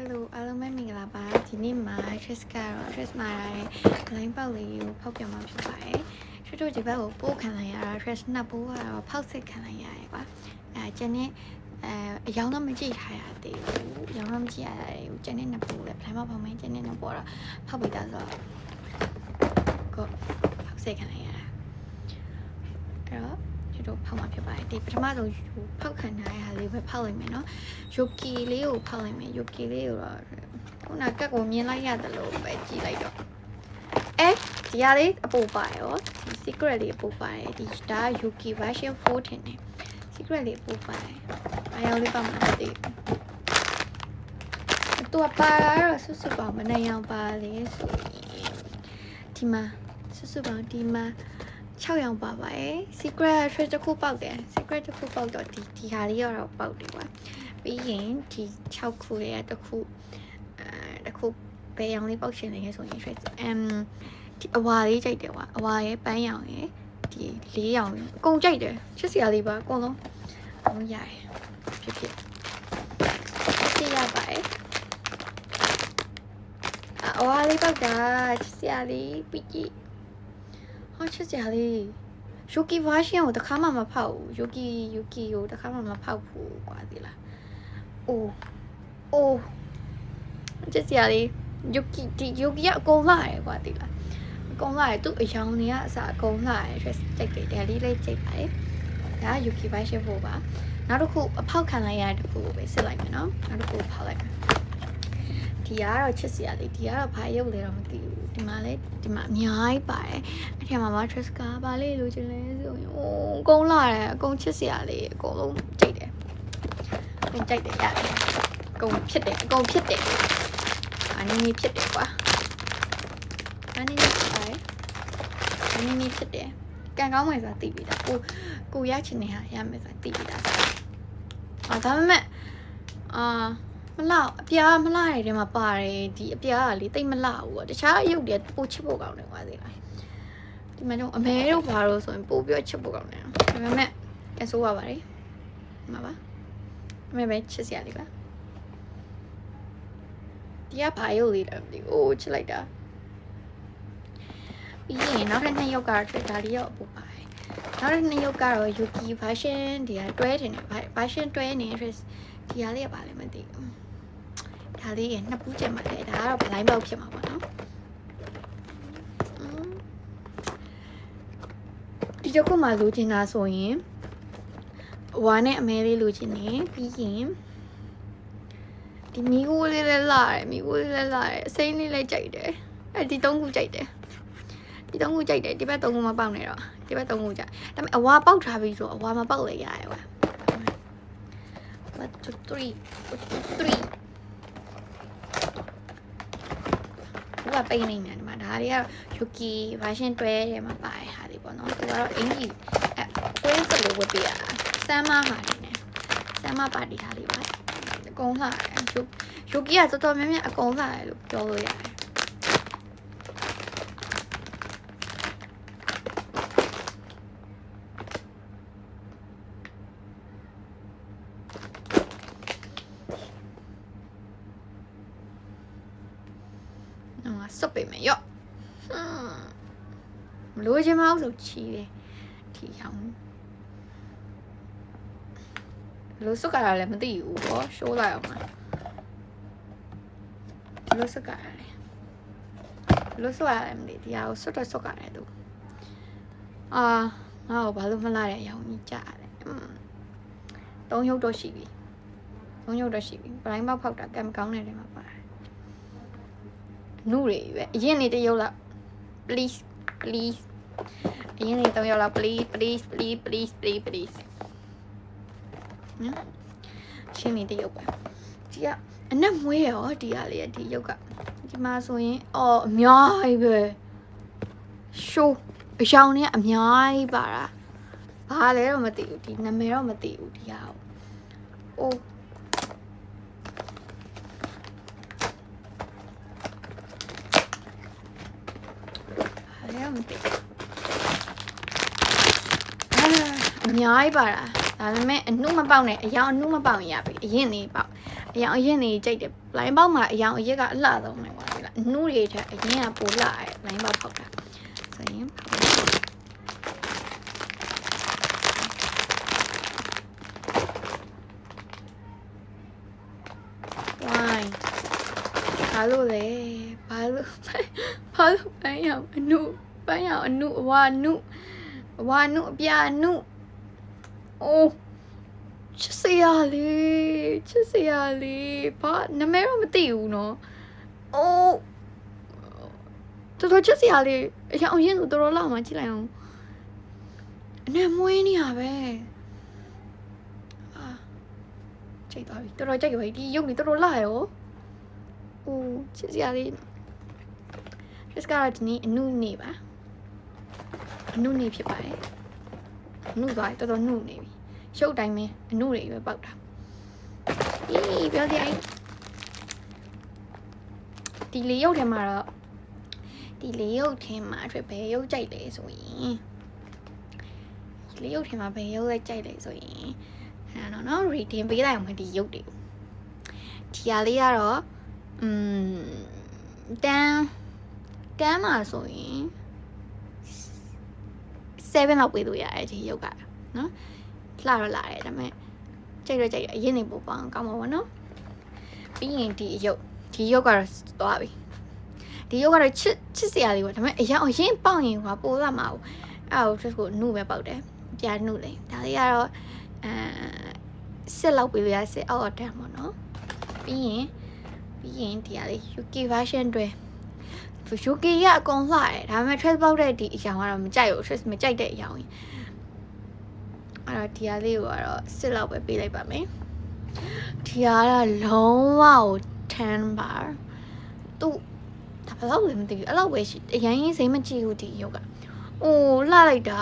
Hello အားလုံးပဲမင်္ဂလာပါဒီနေ့မှာ Trish ကတော့ Trish မှာရဲ့ line ပေါက်လေးကိုဖောက်ပြမှာဖြစ်ပါတယ်ချွတ်တို့ဒီဘက်ကိုပို့ခံလိုက်ရတာ Trish နှစ်ပိုးကတော့ဖောက်စစ်ခံလိုက်ရတယ်ကွာအဲကျန်တဲ့အဲအယောင်တော့မကြည့်ထားရသေးဘူးအယောင်တော့မကြည့်ရသေးဘူးကျန်တဲ့နှစ်ပိုးလည်း plan ပေါက်ဖောက်မင်းကျန်တဲ့နှစ်ပိုးတော့ဖောက်ပြီးသားဆိုတော့ကိုဖောက်စစ်ခံလိုက်ရတာအဲ့တော့ချွ တ်တို့ဖောက်မှာဖြစ်ပါတယ်ဒီပထမဆုံးဖောက်ခံထားရတာလေးပဲဖောက်လိုက်မယ်နော်ယိုကီလေးကိုဖောက်လိုက်မယ်ယိုကီလေးကိုတော့ခုနကက်ကိုမြင်လိုက်ရတယ်လို့ပဲကြည့်လိုက်တော့အဲဒီဟာလေးအပူပါရောဒီ secret လေးအပူပါတယ်ဒီဒါက Yuki version 4ထင်တယ် secret လေးအပူပါတယ်အားရောလေးပါမှာမသိဘူးသူကပါတော့ဆွဆွပေါင်းမနိုင်အောင်ပါလေဆိုရင်ဒီမှာဆွဆွပေါင်းဒီမှာ 6ရောင်ပါပါတယ် secret treasure တစ်ခုပေါက်တယ် secret တစ်ခုပေါက်တော့ဒီဒီဟာလေးတော့ပေါက်တယ်ကွာပြီးရင်ဒီ6ခုရဲ့တစ်ခုအဲတစ်ခုဘယ်ရောင်လေးပေါက်ရှင်နေလဲဆိုရင်ရွှေအမ်ဒီအဝါလေးကြိုက်တယ်ကွာအဝါရဲ့ပန်းရောင်ရဲ့ဒီလေးရောင်ရဲ့အကုန်ကြိုက်တယ်ချစ်စရာလေးပါအကုန်လုံးအကုန်ရတယ်ဖြစ်ဖြစ်ဖြစ်ရပါတယ်အအဝါလေးပေါက်တာချစ်စရာလေးပြီးကြည့် ဟောချစ်စရာလေး Yuki version ကိုတခါမှမဖောက်ဘူး Yuki Yuki ကိုတခါမှမဖောက်ဘူးကွာဒီလားအိုးအိုးကျစရာလေးယိုကီဒီယိုကီကအကုန်လာရယ်ကွာတိလားအကုန်လာရယ်သူ့အယောင်တွေကအစားအကုန်လာရယ် dress ကြိတ်တယ်ဒါလေးလေးကြိတ်ပါတယ်ဒါက Yuki version 4ပါနောက်တစ်ခုအဖောက်ခံလိုက်ရတဲ့တစ်ခုကိုပဲစစ်လိုက်မယ်နော်နောက်တစ်ခုဖောက်လိုက်မယ် ဒီကတော့ချစ်စရာလေးဒီကတော့ဘာရုပ်လဲတော့မသိဘူးဒီမှာလဲဒီမှာအများကြီးပါတယ်အဲ့ထက်မှာမ dress ကဘာလေးလိုချင်လဲဆိုရင်အိုးအကုန်လာတယ်အကုန်ချစ်စရာလေးအကုန်လုံးကြိတ်တယ်အကုန်ကြိုက်တယ်ရတယ်အကုန်ဖြစ်တယ်အကုန်ဖြစ်တယ်အနည်းနည်းဖြစ်တယ်ကွာအနည်းနည်းဖြစ်ပါတယ်အနည်းနည်းဖြစ်တယ်ကံကောင်းမယ်ဆိုတာသိပြီလားကိုကိုရချင်နေဟာရမယ်ဆိုတာသိပြီလားအာဒါပေမဲ့အာ မလောက်အပြားမလောက်ရတဲ့မှာပါတယ်ဒီအပြားကလေတိတ်မလောက်ဘူးပေါ့တခြားအယုတ်တွေပိုချစ်ဖို့ကောင်းတယ်ကွာသိလားဒီမှာတော့အမဲတို့ဘာလို့ဆိုရင်ပိုပြီးချစ်ဖို့ကောင်းတယ်ဒါပေမဲ့ကဲဆိုးပါပါတယ်ဒီမှာပါအမေပဲချစ်စရာလေးပါဒီကဘာရုပ်လေးလဲမသိဘူးအိုးချစ်လိုက်တာပြီးရင်နောက်ထပ်နှစ်ရုပ်ကတော့ဒါလေးရောအပူပါတယ်နောက်ထပ်နှစ်ရုပ်ကတော့ Yuki version ဒီကတွဲတင်တယ် version တွဲနေ dress ဒီဟာလေးကဘာလဲမသိဘူး ဒါလေးကနှစ်ပူးကျင်ပါတယ်ဒါကတော့ blind box ဖြစ်မှာပေါ့နော်อืมဒီတစ်ခုမှလိုချင်တာဆိုရင်ဝါနဲ့အမဲလေးလိုချင်နေပြီးရင်ဒီမီးကိုလေးလည်းလာတယ်မီးကိုလေးလည်းလာတယ်အစိမ်းလေးလည်းကြိုက်တယ်အဲဒီသုံးခုကြိုက်တယ်ဒီသုံးခုကြိုက်တယ်ဒီဘက်သုံးခုမပေါက်နေတော့ဒီဘက်သုံးခုကြိုက်ဒါပေမဲ့အဝါပေါက်ထားပြီဆိုအဝါမပေါက်လေရတယ်ကွာ1 2 3 1 2 3 ဘာပိန်နေတယ်ဒီမှာဒါတွေက Yuki version တွဲထဲမှာပါတဲ့ဟာလေးပေါ့နော်သူကတော့အင်ကြီးအဲကွင်းစလိုဝတ်ပြရတာစမ်းမဟာနေတယ်စမ်းမပါတီဟာလေးပါအကုန်လှတယ် Yuki ကတော်တော်များများအကုန်လှတယ်လို့ပြောလို့ရတယ်ငါ စွတ်ပေမယ်ရော့ဟွန်းမလို့ချင်မအောင်ဆိုချီတယ်ထီအောင်ဘလို့စွတ်ကြတာလည်းမသိဘူးပေါ့ရှိုးလိုက်အောင်လားဘလို့စွတ်ကြတာလဲဘလို့စွတ်ရတယ်မသိဒီဟာကိုစွတ်တော့စွတ်ကြတယ်သူအာငါ့ကိုဘာလို့မလာတဲ့အရောင်ကြီးကြားရတယ်อืมသုံးရုပ်တော့ရှိပြီသုံးရုပ်တော့ရှိပြီပလိုင်းမောက်ဖောက်တာကံမကောင်းတဲ့နေရာမှာပါတယ် နုတွေပဲအရင်နေတရုပ်လောက် please please အရင်နေတော့ရောက်လာ please please please please please please နော်ချင်းနေတရုပ်ပဲဒီကအနက်မွေးရောဒီကလေဒီရုပ်ကဒီမှာဆိုရင်အော်အများကြီးပဲရှိုးအယောင်နဲ့အများကြီးပါတာဘာလဲတော့မသိဘူးဒီနာမည်တော့မသိဘူးဒီဟာအိုးဘာ လဲတော့မသိဘူးအာအများကြီးပါတာဒါပေမဲ့အနှုတ်မပေါက်နဲ့အယောင်အနှုတ်မပေါက်ရင်ရပြီအရင်လေးပေါက်အရောင်အရင်နေကြိုက်တယ်လိုင်းပေါက်မှာအရောင်အရက်ကအလှဆုံးပဲကွာဒီလားအနှုတွေထက်အရင်ကပိုလှတယ်လိုင်းပေါက်ဖောက်တာဆိုရင်ဖောက်ပါဝိုင်းဘာလို့လဲဘာလို့ဘာလို့ပန်းရောင်အနု ပန်းရအောင်အနုအဝါနုအဝါနုအပြာနုအိုးချစ်စရာလေးချစ်စရာလေးဘာနာမည်တော့မသိဘူးနော်အိုးတော်တော်ချစ်စရာလေးအရင်အရင်တော်တော်လာမှကြည့်လိုက်အောင်အနံမွေးနေရပဲအာကြိတ်သွားပြီတော်တော်ကြိတ်ပြီဒီရုပ်နေတော်တော်လာရောအိုးချစ်စရာလေး Let's go ဒီနေ့အနုနေပါ အနုနေဖြစ်ပါတယ်အနုသွားတယ်တော်တော်နှုတ်နေပြီရှုပ်တိုင်းပဲအနုတွေပဲပေါက်တာအေးပြောစရာကြီးဒီလေးရုပ်ထဲမှာတော့ဒီလေးရုပ်ထဲမှာအတွက်ဘယ်ရုပ်ကြိုက်လဲဆိုရင်ဒီလေးရုပ်ထဲမှာဘယ်ရုပ်လဲကြိုက်လဲဆိုရင်အဲ့တော့နော် reading ပေးလိုက်အောင်မဒီရုပ်တွေကိုဒီဟာလေးကတော့อืมတန်းတန်းမှာဆိုရင် 7လောက်ပေးလို့ရတယ်ဒီရုပ်ကနော်လှတော့လာတယ်ဒါပေမဲ့ကြိတ်တော့ကြိတ်ရအရင်နေပို့ပေါအောင်ကောင်းမှာပေါ့နော်ပြီးရင်ဒီအယုတ်ဒီယုတ်ကတော့သွားပြီဒီယုတ်ကတော့ချစ်ချစ်စရာလေးပေါ့ဒါပေမဲ့အရင်အရင်ပေါက်ရင်ကွာပိုလာမှာဘူးအဲ့ဒါကို just ကိုနှုတ်ပဲပေါက်တယ်ပြာနှုတ်လေဒါလေးကတော့အဲစစ်လောက်ပြီးလို့ရစစ်အောက်တန်းပေါ့နော်ပြီးရင်ပြီးရင်ဒီဟာလေး UK version တွေ UK ကအကုန်လှတယ်ဒါပေမဲ့ trace ပေါက်တဲ့ဒီအရာကတော့မကြိုက်ဘူး trace မကြိုက်တဲ့အရာကြီးအဲ့တော့ဒီဟာလေးကိုကတော့စစ်လောက်ပဲပေးလိုက်ပါမယ်ဒီဟာကလုံးဝကို10ပါသူဒါဘယ်လောက်လဲမသိဘူးအဲ့လောက်ပဲရှိအရင်ရင်စိမ့်မကြည့်ဘူးဒီရုပ်ကအိုးလှလိုက်တာ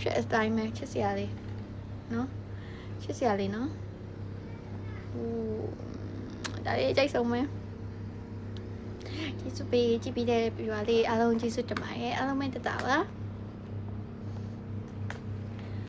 ချက်တိုင်းပဲချက်စရာလေးနော်ချက်စရာလေးနော်ဟိုဒါလေးကြိုက်ဆုံးမယ် ကျေးဇူးပေးကြည့်ပြီးတဲ့ပြပါလေးအားလုံးကျေးဇူးတင်ပါတယ်အားလုံးပဲတက်တာပါ